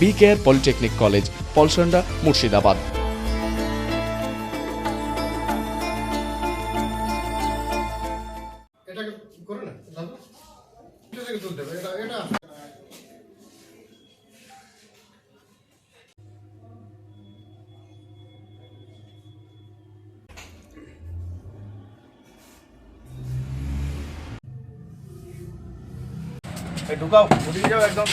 B care polytechnic college Polsonda Murshidabad. ঢুকাও ওদিকে যাও একদম।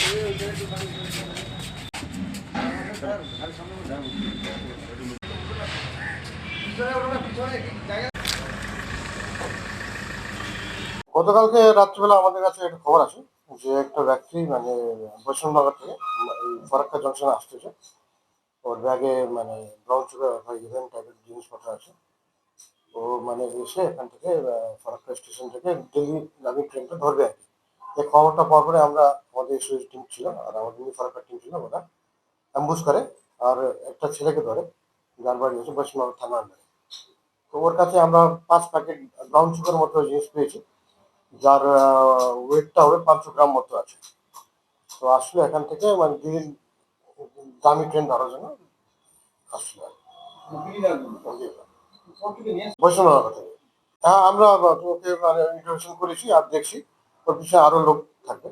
গতকালকে রাত্রিবেলা আমাদের কাছে একটা খবর আছে যে একটা ব্যক্তি মানে বৈষ্ণবনগর থেকে ফরাক্কা জংশনে আসতেছে। ওর ব্যাগে মানে ব্রাউন সুগার ইভেন্ট টাইপের জিনিসপত্র আছে। ও মানে এসে এখান থেকে ফরাক্কা স্টেশন থেকে দিল্লি নামি ট্রেনটা ধরবে আর কি। এই খবরটা পাওয়ার পরে আমরা, আমাদের সুইচ টিম ছিল, আর আমাদের এমনি ফরাক্কার টিম ছিল ওরা। অ্যাম্বুস করে আর একটা ছেলেকে ধরে যার বাড়ি হচ্ছে বৈষ্ণবনগর থানার তো ওর কাছে আমরা পাঁচ প্যাকেট ব্রাউন সুগার মতো জিনিস পেয়েছি যার ওয়েটটা হবে পাঁচশো গ্রাম মতো আছে। তো আসলে এখান থেকে মানে দিন দামি ট্রেন ধরার জন্য আসলে বৈষ্ণবনগর থেকে। হ্যাঁ আমরা ওকে মানে ইন্টারভিউশন করেছি আর দেখছি ওর পিছনে আরও লোক থাকবে।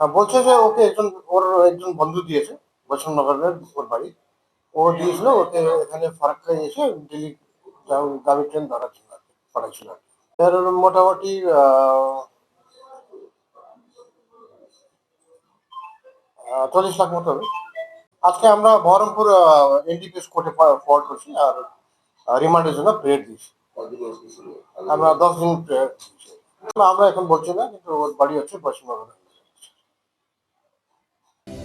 হ্যাঁ, বলছে যে ওকে একজন ওর একজন বন্ধু দিয়েছে। বৈষ্ণবনগরের ওর বাড়ি। ও দিয়েছিল ওকে এখানে ফারাক্কায় এসে দিল্লি দামি ট্রেন ধরার জন্য আর কি, পাঠাইছিল আর কি। এর মোটামুটি চল্লিশ লাখ মতো হবে। আজকে আমরা বহরমপুর এনডিপিএস কোর্টে ফরওয়ার্ড করছি আর রিমান্ডের জন্য প্রেয়ার দিয়েছি। আমরা দশ দিন প্রেয়ার আমরা এখন বলছি না কিন্তু ওর বাড়ি হচ্ছে Paschimbanga